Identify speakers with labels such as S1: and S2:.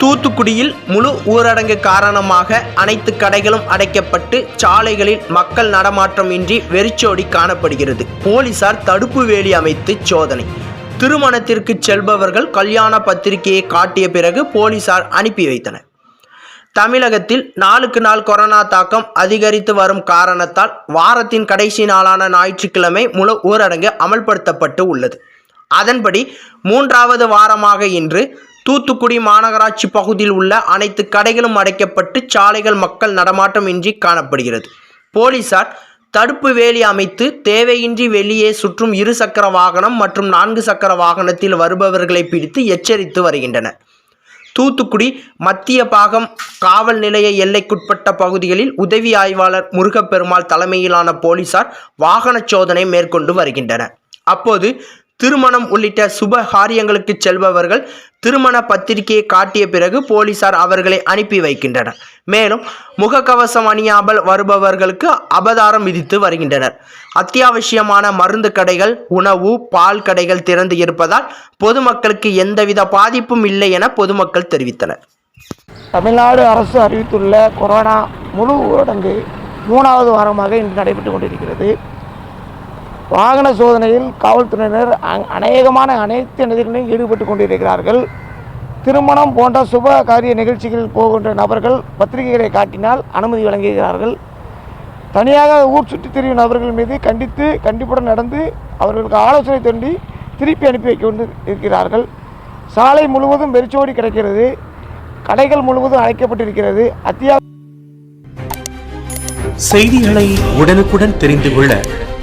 S1: தூத்துக்குடியில் முழு ஊரடங்கு காரணமாக அனைத்து கடைகளும் அடைக்கப்பட்டு சாலைகளில் மக்கள் நடமாட்டம் இன்றி வெறிச்சோடி காணப்படுகிறது. போலீசார் தடுப்பு வேலி அமைத்து சோதனை. திருமணத்திற்கு செல்பவர்கள் கல்யாண பத்திரிகையை காட்டிய பிறகு போலீசார் அனுப்பி வைத்தனர். தமிழகத்தில் நாளுக்கு நாள் கொரோனா தாக்கம் அதிகரித்து வரும் காரணத்தால் வாரத்தின் கடைசி நாளான ஞாயிற்றுக்கிழமை முழு ஊரடங்கு அமல்படுத்தப்பட்டு உள்ளது. அதன்படி மூன்றாவது வாரமாக இன்று தூத்துக்குடி மாநகராட்சி பகுதியில் உள்ள அனைத்து கடைகளும் அடைக்கப்பட்டு சாலைகள் மக்கள் நடமாட்டம் இன்றி காணப்படுகிறது. போலீசார் தடுப்பு வேலி அமைத்து தேவையின்றி வெளியே சுற்றும் இரு சக்கர வாகனம் மற்றும் நான்கு சக்கர வாகனத்தில் வருபவர்களை பிடித்து எச்சரித்து வருகின்றனர். தூத்துக்குடி மத்திய பாகம் காவல் நிலைய எல்லைக்குட்பட்ட பகுதிகளில் உதவி ஆய்வாளர் முருகப்பெருமாள் தலைமையிலான போலீசார் வாகன சோதனை மேற்கொண்டு வருகின்றனர். அப்போது திருமணம் உள்ளிட்ட சுப காரியங்களுக்கு செல்பவர்கள் திருமண பத்திரிகையை காட்டிய பிறகு போலீசார் அவர்களை அனுப்பி வைக்கின்றனர். மேலும் முகக்கவசம் அணியாமல் வருபவர்களுக்கு அபதாரம் விதித்து வருகின்றனர். அத்தியாவசியமான மருந்து கடைகள் உணவு பால் கடைகள் திறந்து இருப்பதால் பொதுமக்களுக்கு எந்தவித பாதிப்பும் இல்லை என பொதுமக்கள் தெரிவித்தனர்.
S2: தமிழ்நாடு அரசு அறிவித்துள்ள கொரோனா முழு ஊரடங்கு மூணாவது வாரமாக இன்று நடைபெற்று கொண்டிருக்கிறது. வாகன சோதனையில் காவல்துறையினர் அநேகமான அனைத்து நிதிகளையும் ஈடுபட்டு கொண்டிருக்கிறார்கள். திருமணம் போன்ற சுப காரிய நிகழ்ச்சிகளில் போகின்ற நபர்கள் பத்திரிகைகளை காட்டினால் அனுமதி வழங்குகிறார்கள். தனியாக ஊர் சுற்றித் திரியும் நபர்கள் மீது கண்டித்து கண்டிப்புடன் நடந்து அவர்களுக்கு ஆலோசனை தோண்டி திருப்பி அனுப்பி வைக்க கொண்டு இருக்கிறார்கள். சாலை முழுவதும் வெறிச்சோடி கிடைக்கிறது. கடைகள் முழுவதும் அழைக்கப்பட்டிருக்கிறது அத்தியாவசிய
S3: செய்திகளை உடனுக்குடன் தெரிந்து கொள்ள